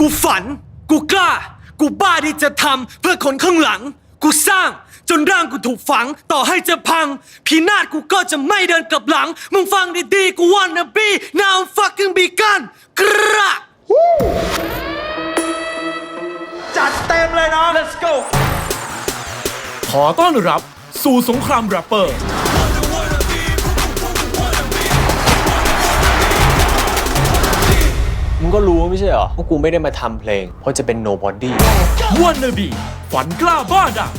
กูฝัน กูกล้า กูบ้าที่จะทำเพื่อคนข้างหลัง กูสร้างจนร่างกูถูกฝัง ต่อให้จะพัง พินาศกูก็จะไม่เดินกลับหลัง มึงฟังดีๆ กู wanna be now I'm fucking begun กระจัดเต็มเลยน้อง let's go ขอต้อนรับสู่สงครามแรปเปอร์ มึงก็รู้ไม่ใช่เหรอว่ากูไม่ได้มาทำเพลง เพราะจะเป็น nobody วันนบีฝันกล้าบ้าดัง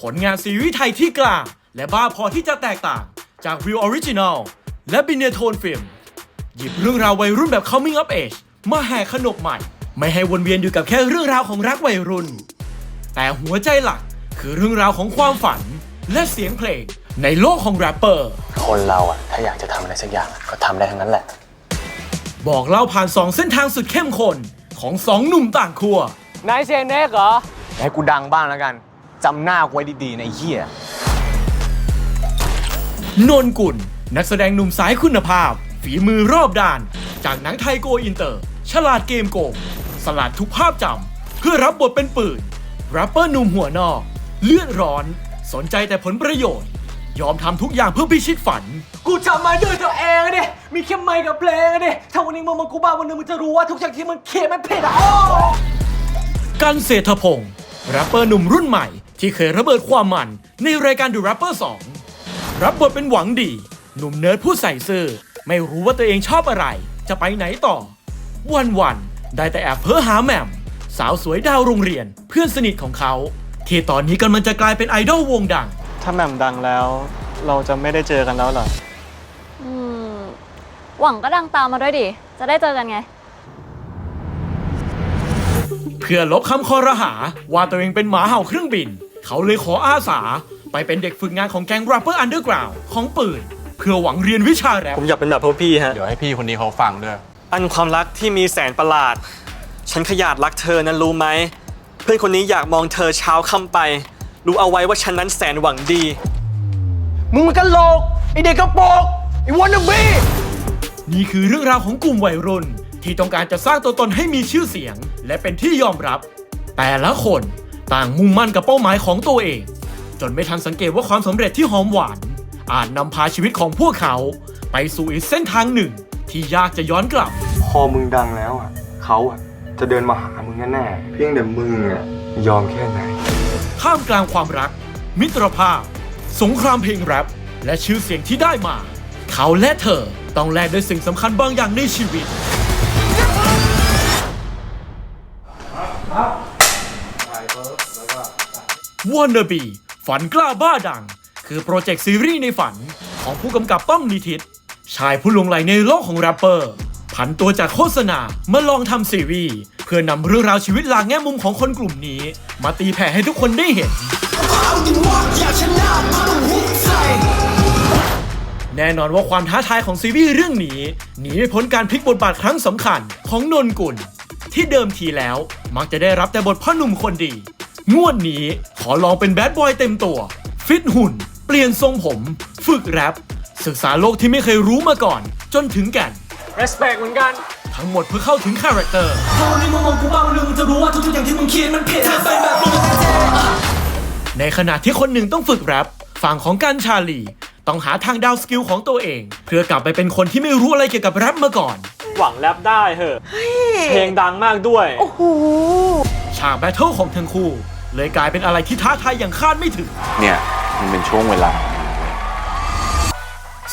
ผลงานซีรีส์ไทยที่กลางและบ้าพอที่จะแตกต่างจากวิวออริจิน l ลและบินเนโทนฟิล์มหยิบเรื่องราววัยรุ่นแบบ coming of age มาแห่ขนบใหม่ ไม่ให้วนเวียนอยู่กับแค่เรื่องราวของรักวัยรุ่น แต่หัวใจหลักคือเรื่องราวของความฝัน และเสียงเพลงในโลกของแรปเปอร์ คนเราอะถ้าอยากจะทำอะไรสักอย่างอะก็ทำได้ทั้งนั้นแหละ บอกเล่าผ่าน 2 เส้นทางสุดเข้มข้นของ 2 หนุ่มต่างขั้วนายเซนเน็กเหรอ ให้กูดังบ้างแล้วกัน จำหน้ากูไว้ดีๆในะไอ้เหี้ย นนกุล นักแสดงหนุ่มสายคุณภาพ ฝีมือรอบด้าน จากหนังไทยโกอินเตอร์ ฉลาดเกมโกงสลัดทุกภาพจำเพื่อรับบทเป็นปืนแรปเปอร์หนุ่มหัวนอก เลือดร้อน สนใจแต่ผลประโยชน์ ยอมทำทุกอย่างเพื่อพิชิตฝัน กูทำมาด้วยตัวเองอะดิมี แค่ไมค์กับเพลงอะดิถ้าวันนี้มึงมากูบ้าวันหนึงมึงจะรู้ว่าทุกอย่างที่มึงเขียนมันผิดอะโอ้กันเศรษฐพงศ์แรปเปอร์หนุ่มรุ่นใหม่ ที่เคยระเบิดความมันในรายการ The Rapper 2รับบทเป็นหวังดี หนุ่มเนิร์ดผู้ใส่ซื่อไม่รู้ว่าตัวเองชอบอะไร จะไปไหนต่อ วันวันๆได้แต่แอบเพ้อหาแหม่ม สาวสวยดาวโรงเรียน เพื่อนสนิทของเขา ที่ตอนนี้กำลังจะกลายเป็นไอดอลวงดัง ถ้าแหม่มดังแล้ว เราจะไม่ได้เจอกันแล้วเหรอ อืม หวังก็ดังตามมาด้วยดิ จะได้เจอกันไง เพื่อลบคำคอรหา ว่าตัวเองเป็นหมาเห่าเครื่องบิน เขาเลยขออาสา ไปเป็นเด็กฝึกงานของแก๊งแรปเปอร์อันเดอร์กราวของปืน เพื่อหวังเรียนวิชาแรปผมอยากเป็นแบบพวกพี่ฮะ เดี๋ยวให้พี่คนนี้เขาฟังด้วย อันความรักที่มีแสนประหลาด ฉันขยาดรักเธอนั้นรู้ไหม เพื่อนคนนี้อยากมองเธอเช้าค่ำไป รู้เอาไว้ว่าฉันนั้นแสนหวังดี มึงมันกันโหลกไอเด็กกระโปรงไอวันนบี นี่คือเรื่องราวของกลุ่มวัยรุ่น ที่ต้องการจะสร้างตัวตนให้มีชื่อเสียง และเป็นที่ยอมรับ แต่ละคนต่างมุ่งมั่นกับเป้าหมายของตัวเอง จนไม่ทันสังเกตว่าความสำเร็จที่หอมหวาน อาจนำพาชีวิตของพวกเขา ไปสู่อีกเส้นทางหนึ่ง ที่ยากจะย้อนกลับ พอมึงดังแล้วอะเขาอะจะเดินมาหามึงแน่ๆเพียงแต่มึงอะยอมแค่ไหนท่ามกลางความรัก มิตรภาพ สงครามเพลงแรปและชื่อเสียงที่ได้มา เขาและเธอต้องแลกด้วยสิ่งสำคัญบางอย่างในชีวิต w a n n a b e ฝันกล้าบ้าดัง คือโปรเจกต์ซีรีส์ในฝันของผู้กำกับต้อมนิทิตชายผู้ลงไหลในโลกของแรปเปอร์ ผันตัวจากโฆษณามาลองทำซีรีส์เพื่อนำเรื่องราวชีวิตหลากแง่มุมของคนกลุ่มนี้ มาตีแผ่ให้ทุกคนได้เห็น แน่นอนว่าความท้าทายของซีรีส์เรื่องนี้หนีไม่พ้นการพลิกบทบาทครั้งสำคัญของนนกุล ที่เดิมทีแล้วมักจะได้รับแต่บทพ่อหนุ่มคนดี งวดนี้ขอลองเป็นแบดบอยเต็มตัว ฟิตหุ่น เปลี่ยนทรงผม ฝึกแรปศึกษาโลกที่ไม่เคยรู้มาก่อน จนถึงแก่น respect เหมือนกัน ทั้งหมดเพื่อเข้าถึงคาแรคเตอร์ถ้าวันนี้มึงมองกูบ้าวันหนึงมึงจะรู้ว่าทุกๆอย่างที่มึงเขียนมันผิดถ้าเป็นแบบมึงในขณะที่คนหนึ่งต้องฝึกแรปฝั่งของกันชาลี ต้องหาทางดาวสกิลของตัวเอง เพื่อกลับไปเป็นคนที่ไม่รู้อะไรเกี่ยวกับแรปมาก่อน หวังแรปได้เหอะ เพลงดังมากด้วยฉากแบทเทิลของทั้งคู่ เลยกลายเป็นอะไรที่ท้าทายอย่างคาดไม่ถึง เนี่ยมันเป็นช่วงเวลา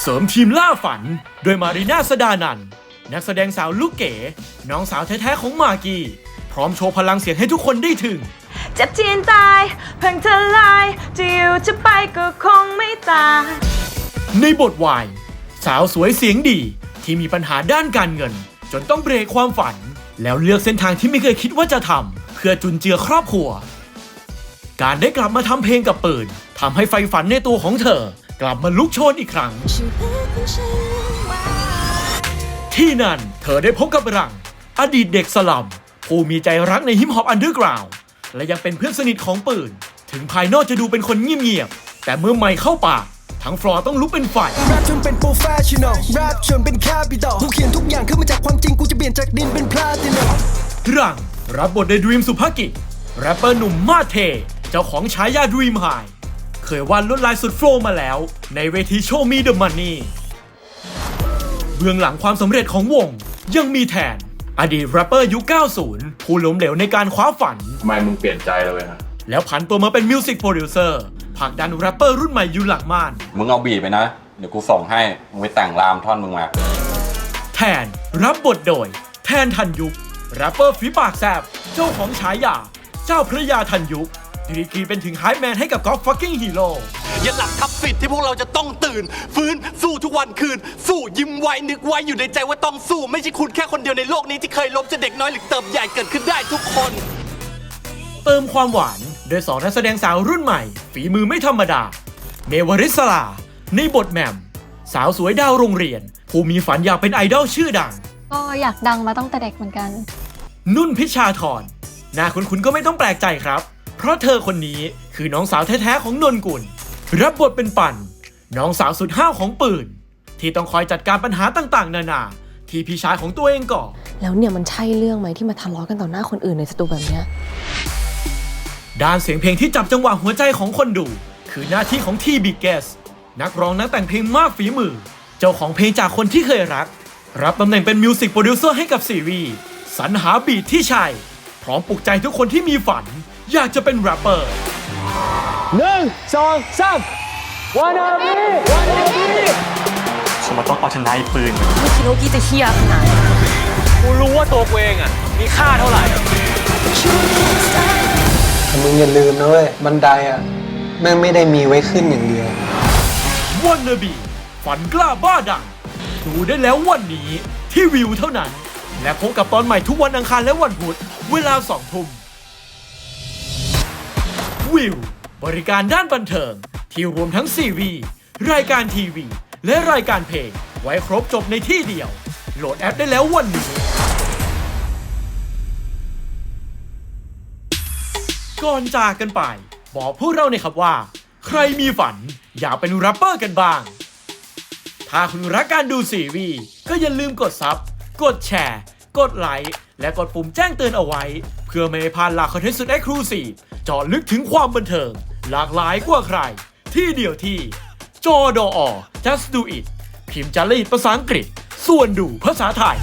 เสริมทีมล่าฝัน โดยมารีนาสดานันท์นักแสดงสาวลูกเก๋ น้องสาวแท้ๆของมากกี้ พร้อมโชว์พลังเสียงให้ทุกคนได้ถึงเจ็บจีนตาย เพิ่งทลาย จะอยู่จะไปก็คงไม่ตาย ในบทวาย สาวสวยเสียงดีที่มีปัญหาด้านการเงิน จนต้องเบรกความฝัน แล้วเลือกเส้นทางที่ไม่เคยคิดว่าจะทำเพื่อจุนเจือครอบครัว การได้กลับมาทำเพลงกับปืนทำให้ไฟฝันในตัวของเธอ กลับมาลุกโชนอีกครั้ง ที่นั่นเธอได้พบกับรัง อดีตเด็กสลัมผู้มีใจรักในฮิปฮอปอันเดอร์กราวและยังเป็นเพื่อนสนิทของปืน ถึงภายนอกจะดูเป็นคนเงียบๆแต่เมื่อไม่เข้าปาก ทั้งฟลอร์ต้องลุกเป็นไฟแรปจนเป็นโปรเฟชชั่นอลแรปจนเป็นแคปิตอลกูเขียนทุกอย่างขึ้นมาจากความจริงกูจะเปลี่ยนจากดินเป็นพลาตินัมรังรับบทโดยดรีมสุภกิจแรปเปอร์หนุ่มมาสเท เจ้าของฉายาดรีมไฮเคยวาดลวดลายสุดโฟลว์มาแล้ว ในเวทีโชว์มีเดอะมันนี่เบื้องหลังความสำเร็จของวงยังมีแทน อดีตแรปเปอร์ยุค 90 ผู้ล้มเหลวในการคว้าฝันทำไมมึงเปลี่ยนใจเลยนะแล้วผันตัวมาเป็นมิวสิกโปรดิวเซอร์ ผลักดันแรปเปอร์รุ่นใหม่อยู่หลังม่าน มึงเอาบีบไปนะ เดี๋ยวกูส่งให้ มึงไปแต่งรามท่อนมึงมา แทนรับบทโดย แทนทันยุคแรปเปอร์ฝีปากแซบเจ้าของฉายา เจ้าพระยาทันยุคดีกรีเป็นถึงไฮแมนให้กับกอล์ฟฟักกิ้งฮีโร่อย่าหลับทับสิทธิ์ที่พวกเราจะต้องตื่น ฟื้นสู้ทุกวันคืน สู้ยิ้มไว้นึกไว้อยู่ในใจว่าต้องสู้ ไม่ใช่คุณแค่คนเดียวในโลกนี้ที่เคยล้มจะเด็กน้อยหรือเติบใหญ่เกิดขึ้นได้ทุกคน เติมความหวาน โดยสองนักแสดงสาวรุ่นใหม่ ฝีมือไม่ธรรมดา เมวริสลา ในบทแหม่ม สาวสวยดาวโรงเรียน ผู้มีฝันอยากเป็นไอดอลชื่อดัง ก็อยากดังมาตั้งแต่เด็กเหมือนกัน นุ่นพิชาธรหน้าคุณคุณก็ไม่ต้องแปลกใจครับ เพราะเธอคนนี้คือน้องสาวแท้ๆของนนกุล รับบทเป็นปั่น น้องสาวสุดห้าวของปืน ที่ต้องคอยจัดการปัญหาต่างๆ นานา ที่พี่ชายของตัวเองก่อ แล้วเนี่ยมันใช่เรื่องไหมที่มาทะเลาะกันต่อหน้าคนอื่นในสตูแบบเนี้ย ด้านเสียงเพลงที่จับจังหวะหัวใจของคนดู คือหน้าที่ของทีบิกเกสนักร้องนักแต่งเพลงมากฝีมือ เจ้าของเพลงจากคนที่เคยรัก รับตำแหน่งเป็นมิวสิกโปรดิวเซอร์ให้กับซีรีส์สรรหาบีทที่ใช่พร้อมปลุกใจทุกคนที่มีฝัน อยากจะเป็นแรปเปอร์หนึ่งสองสามวันอาบีวันอาบีฉันมาต้องเอาชนะไอ้ปืนไม่คิดว่าพี่จะเฮี้ยขนาดนี้กูรู้ว่าตัวกูเองอะ มีค่าเท่าไหร่ แต่มึงอย่าลืมนะเว้ยบันไดอะแม่งไม่ได้มีไว้ขึ้นอย่างเดียว วันนบีฝันกล้าบ้าดัง ดูได้แล้ววันนี้ที่วิวเท่านั้น และพบกับตอนใหม่ทุกวันอังคารและวันพุธเวลาสองทุ่มวิว บริการด้านบันเทิง ที่รวมทั้งซีรีส์รายการทีวี และรายการเพลง ไว้ครบจบในที่เดียว โหลดแอปได้แล้ววันนี้ ก่อนจากกันไป บอกพวกเราหน่อยครับว่า ใครมีฝันอยากเป็นแรปเปอร์กันบ้าง ถ้าคุณรักการดูซีรีส์ก็อย่าลืมกดซับกดแชร์ กดไลค์ และกดปุ่มแจ้งเตือนเอาไว้ เพื่อไม่ให้พลาดหลักคอนเทนต์สุดเอ็กซ์คลูซีฟเจาะลึกถึงความบันเทิง หลากหลายกว่าใคร ที่เดียวที่ จอดอ just do it พิมพ์จารีตภาษาอังกฤษ ส่วนดูภาษาไทย